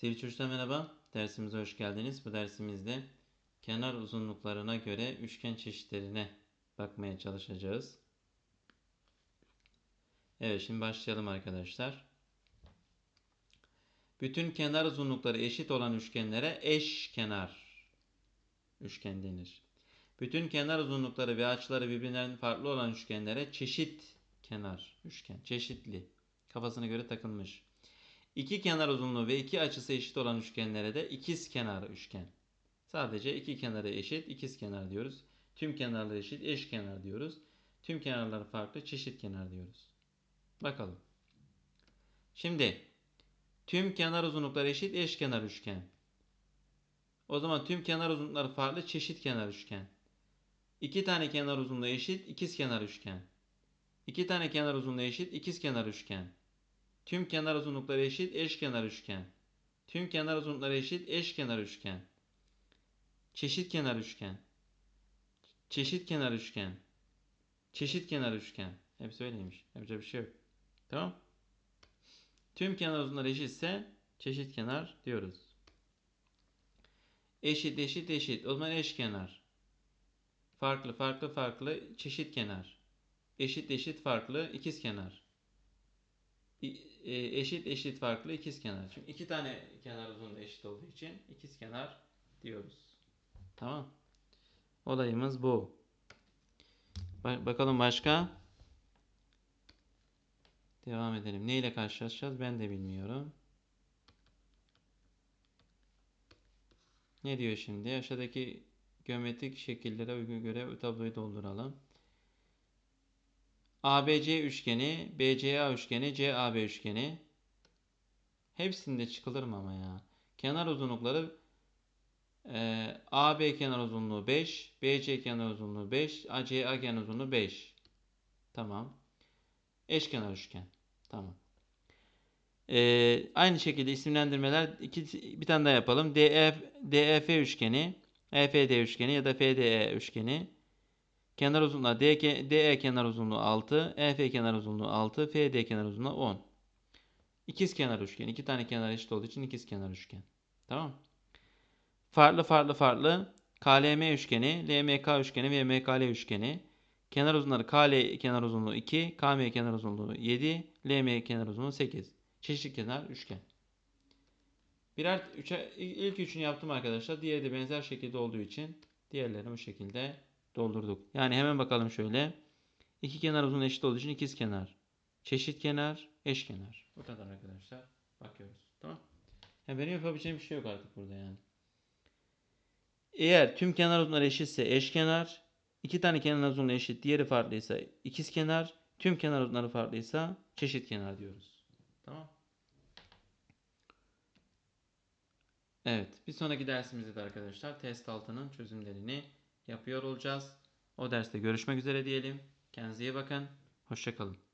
Sevgili çocuklar merhaba. Dersimize hoş geldiniz. Bu dersimizde kenar uzunluklarına göre üçgen çeşitlerine bakmaya çalışacağız. Evet şimdi başlayalım arkadaşlar. Bütün kenar uzunlukları eşit olan üçgenlere eşkenar üçgen denir. Bütün kenar uzunlukları ve açıları birbirinden farklı olan üçgenlere çeşit kenar üçgen. Çeşitli. Kafasına göre takılmış. İki kenar uzunluğu ve iki açısı eşit olan üçgenlere de ikiz kenar üçgen. Sadece iki kenarı eşit ikiz kenar diyoruz. Tüm kenarları eşit eşkenar diyoruz. Tüm kenarları farklı çeşit kenar diyoruz. Bakalım. Şimdi tüm kenar uzunlukları eşit eşkenar üçgen. O zaman tüm kenar uzunlukları farklı çeşit kenar üçgen. İki tane kenar uzunluğu eşit ikiz kenar üçgen. İki tane kenar uzunluğu eşit ikiz kenar üçgen. Tüm kenar uzunlukları eşit eşkenar üçgen. Tüm kenar uzunlukları eşit eşkenar üçgen. Çeşit kenar üçgen. Çeşit kenar üçgen. Çeşit kenar üçgen. Hepsi öyleymiş. Yapacak bir şey yok. Tamam. Tüm kenar uzunlukları eşitse çeşit kenar diyoruz. Eşit eşit eşit. O zaman eşkenar. Farklı farklı farklı çeşit kenar. Eşit eşit farklı ikiz kenar. E, eşit eşit farklı ikiz kenar. Çünkü iki tane kenar uzunluğu eşit olduğu için ikiz kenar diyoruz. Tamam. Olayımız bu. Ba- bakalım başka. Devam edelim. Ne ile karşılaşacağız ben de bilmiyorum. Ne diyor şimdi? Aşağıdaki geometrik şekillere uygun göre tabloyu dolduralım. ABC üçgeni, BCA üçgeni, CAB üçgeni. Hepsinde çıkılır mı ama ya? Kenar uzunlukları e, AB kenar uzunluğu 5, BC kenar uzunluğu 5, CA kenar uzunluğu 5. Tamam. Eşkenar üçgen. Tamam. E, aynı şekilde isimlendirmeler iki, bir tane daha yapalım. DF, DEF üçgeni, EFD üçgeni ya da FDE üçgeni. Kenar uzunluğu D, DE kenar uzunluğu 6, EF kenar uzunluğu 6, FD kenar uzunluğu 10. İkiz kenar üçgen. İki tane kenar eşit olduğu için ikiz kenar üçgen. Tamam. Farklı farklı farklı KLM üçgeni, LMK üçgeni ve MKL üçgeni. Kenar uzunları KL kenar uzunluğu 2, KM kenar uzunluğu 7, LM kenar uzunluğu 8. Çeşitli kenar üçgen. Birer üçe, ilk üçünü yaptım arkadaşlar. Diğeri de benzer şekilde olduğu için diğerlerini bu şekilde doldurduk. Yani hemen bakalım şöyle. İki kenar uzun eşit olduğu için ikiz kenar. Çeşit kenar, eşkenar. Bu kadar arkadaşlar. Bakıyoruz. Tamam. Yani benim yapabileceğim bir şey yok artık burada yani. Eğer tüm kenar uzunları eşitse eşkenar, iki tane kenar uzunluğu eşit, diğeri farklıysa ikiz kenar, tüm kenar uzunları farklıysa çeşit kenar diyoruz. Tamam. Evet, bir sonraki dersimizde de arkadaşlar test altının çözümlerini yapıyor olacağız. O derste görüşmek üzere diyelim. Kendinize iyi bakın. Hoşçakalın.